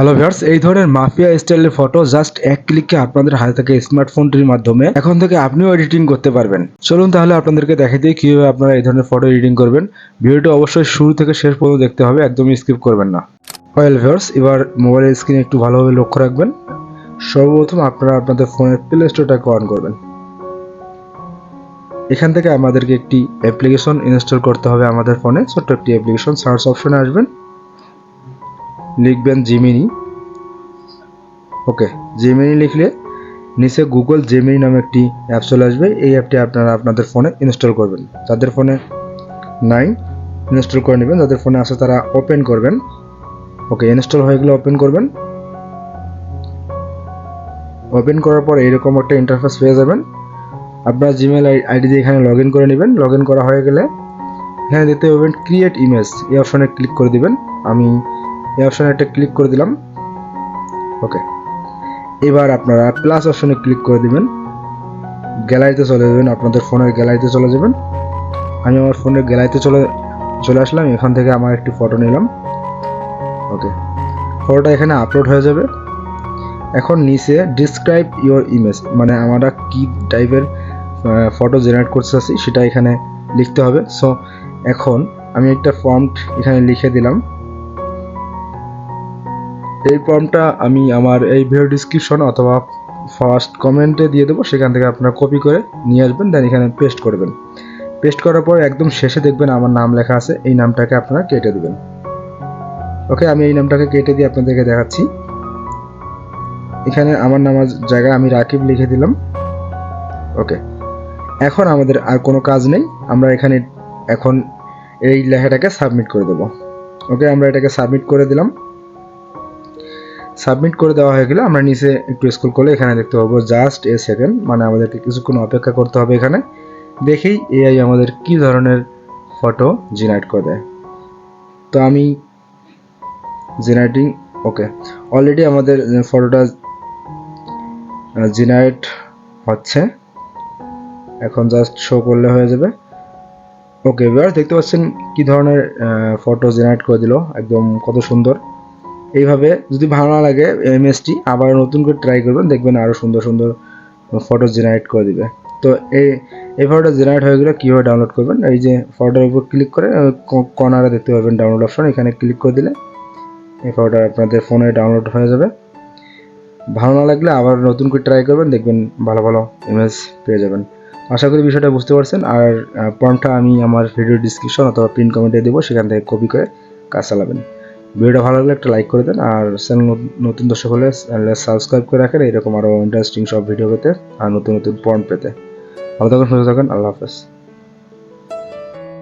Hello viewers এই ধরনের mafia স্টাইলের ফটো জাস্ট এক ক্লিকে আপনাদের হাতে থাকা স্মার্টফোনটির মাধ্যমে। এখন থেকে আপনিও এডিটিং করতে পারবেন। চলুন তাহলে আপনাদেরকে দেখে দিই কীভাবে আপনারা এই ধরনের ফটো এডিটিং করবেন। ভিডিওটি অবশ্যই শুরু থেকে শেষ পর্যন্ত দেখতে হবে, একদমই স্কিপ করবেন না। ওয়েল ভিউয়ার্স এবার মোবাইলের স্ক্রিন একটু ভালোভাবে লক্ষ্য রাখবেন। সর্বপ্রথম আপনারা আপনাদের ফোনের প্লে স্টোরটাকে অন করবেন। এখান থেকে আমাদেরকে একটি অ্যাপ্লিকেশন ইনস্টল করতে হবে আমাদের ফোনে ছোট্ট একটি অ্যাপ্লিকেশন সার্চ অপশনে আসবেন। লিখবেন জিমিনি ওকে জিমিনি লিখলে নিচে গুগল জেমিনি নামে একটি অ্যাপ চলে আসবে। এই অ্যাপটি আপনারা আপনাদের ফোনে ইনস্টল করবেন। যাদের ফোনে নাই ইনস্টল করে নেবেন। যাদের ফোনে আছে তারা ওপেন করবেন। ওকে ইনস্টল হয়ে গেলে ওপেন করবেন। ওপেন করার পর এইরকম একটা ইন্টারফেস পেয়ে যাবেন। আপনার জিমেল আইডি দিয়ে এখানে লগ করে নেবেন। লগ করা হয়ে গেলে এখানে দেখতে পাবেন ক্রিয়েট ইমেজ এই অপশনে ক্লিক করে দিবেন। আমি এই অপশনে একটা ক্লিক করে দিলাম। ওকে এবার আপনারা প্লাস অপশনে ক্লিক করে দিবেন। গ্যালারিতে চলে যাবেন, আপনাদের ফোনের গ্যালারিতে চলে যাবেন। আমি আমার ফোনের গ্যালারিতে চলে চলে আসলাম, এখান থেকে আমার একটি ফটো নিলাম। ওকে ফটোটা এখানে আপলোড হয়ে যাবে। এখন নিচে ডিসক্রাইব ইওর ইমেজ মানে আমরা কি টাইপের ফটো জেনারেট করতে চাচ্ছি, সেটা এখানে লিখতে হবে। সো এখন আমি একটা ফর্ম এখানে লিখে দিলাম। এই ফর্মটা আমি আমার এই ভিডিও ডিসক্রিপশন অথবা ফার্স্ট কমেন্টে দিয়ে দেবো, সেখান থেকে আপনারা কপি করে নিয়ে আসবেন দেন এখানে পেস্ট করবেন। পেস্ট করার পর একদম শেষে দেখবেন আমার নাম লেখা আছে, এই নামটাকে আপনারা কেটে দেবেন। ওকে আমি এই নামটাকে কেটে দিয়ে আপনাদেরকে দেখাচ্ছি। এখানে আমার নামার জায়গায় আমি রাকিব লিখে দিলাম। ওকে এখন আমাদের আর কোনো কাজ নেই, আমরা এখানে এখন এই লেখাটাকে সাবমিট করে দেব। ওকে আমরা এটাকে সাবমিট করে দিলাম। সাবমিট করে দেওয়া হয়ে গেলে আমরা নিচে একটু স্কুল করলে এখানে দেখতে পাবো জাস্ট এ সেকেন্ড মানে আমাদেরকে কিছুক্ষণ অপেক্ষা করতে হবে এখানে। দেখেই এআই আমাদের কি ধরনের ফটো জেনারেট করে দেয়। তো আমি জেনারেটিং ওকে অলরেডি আমাদের ফটোটা জেনারেট হচ্ছে। এখন জাস্ট শো করলে হয়ে যাবে। ওকে এবার দেখতে পাচ্ছেন কি ধরনের ফটো জেনারেট করে দিল। একদম কত সুন্দর। এইভাবে যদি ভালো না লাগে এমএসটি আবার নতুন করে ট্রাই করবেন, দেখবেন আরও সুন্দর সুন্দর ফটো জেনারেট করে দিবে। তো এই এই ফটোটা জেনারেট হয়ে গেলে কীভাবে ডাউনলোড করবেন? এই যে ফটোর উপর ক্লিক করে কর্নারে দেখতে পাবেন ডাউনলোড অপশন এখানে ক্লিক করে দিলে এই ফটোটা আপনাদের ফোনে ডাউনলোড হয়ে যাবে। ভালো না লাগলে আবার নতুন করে ট্রাই করবেন, দেখবেন ভালো ভালো ইমেজ পেয়ে যাবেন। আশা করি বিষয়টা বুঝতে পারছেন, আর ফর্মটা আমি আমার ভিডিও ডিসক্রিপশন অথবা প্রিন্ট কমেন্টে দেবো, সেখান থেকে কপি করে কাজ চালাবেন। ভিডিওটা ভালো লাগলে একটা লাইক করে দেন, আর চ্যানেল নতুন দর্শক হলে সাবস্ক্রাইব করে রাখেন, এরকম আরও ইন্টারেস্টিং সব ভিডিও পেতে, আর নতুন নতুন পয়েন্ট পেতে। ভালো থাকুন, সুস্থ থাকুন, আল্লাহ হাফেজ।